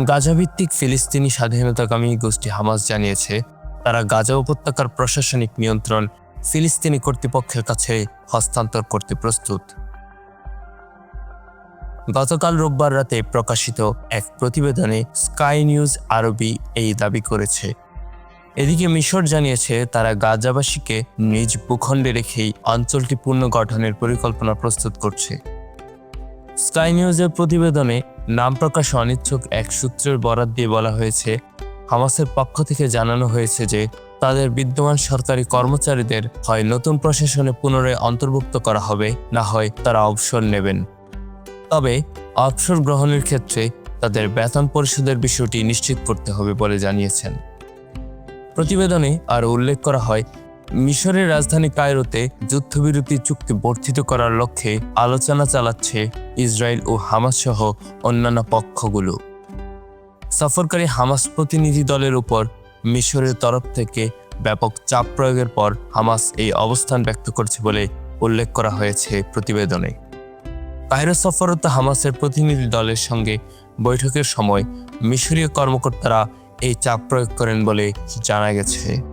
গাজাভিত্তিক ফিলিস্তিনি স্বাধীনতাকামী গোষ্ঠী হামাস জানিয়েছে, তারা গাজা উপত্যকার প্রশাসনিক নিয়ন্ত্রণ ফিলিস্তিনি কর্তৃপক্ষের কাছে হস্তান্তর করতে প্রস্তুত। গতকাল রোববার রাতে প্রকাশিত এক প্রতিবেদনে স্কাই নিউজ আরবি এই দাবি করেছে। এদিকে মিশর জানিয়েছে, তারা গাজাবাসীকে নিজ ভূখণ্ডে রেখেই অঞ্চলটি পুনর্গঠনের পরিকল্পনা প্রস্তুত করছে। স্কাই নিউজের প্রতিবেদনে নাম প্রকাশে অনিচ্ছুক এক সূত্রের বরাত দিয়ে বলা হয়েছে, হামাসের পক্ষ থেকে জানানো হয়েছে যে, তাদের বিদ্যমান সরকারি কর্মচারীদের হয় নতুন প্রশাসনে পুনরায় অন্তর্ভুক্ত করা হবে, না হয় তারা অবসর নেবেন। তবে, অবসর গ্রহণের ক্ষেত্রে তাদের বেতন পরিশোধের বিষয়টি নিশ্চিত করতে হবে বলে জানিয়েছেন। প্রতিবেদনে আর উল্লেখ করা হয় মিশরের রাজধানী কায়রোতে যুদ্ধবিরতি চুক্তি বর্ধিত করার লক্ষ্যে আলোচনা চালাচ্ছে ইসরায়েল ও হামাস সহ অন্যান্য পক্ষগুলো। সফরকারী হামাস প্রতিনিধি দলের উপর মিশরের তরফ থেকে ব্যাপক চাপ প্রয়োগের পর হামাস এই অবস্থান ব্যক্ত করছে বলে উল্লেখ করা হয়েছে প্রতিবেদনে। কায়রো সফররত হামাসের প্রতিনিধি দলের সঙ্গে বৈঠকের সময় মিশরীয় কর্মকর্তারা এই চাপ প্রয়োগ করেন বলে জানা গেছে।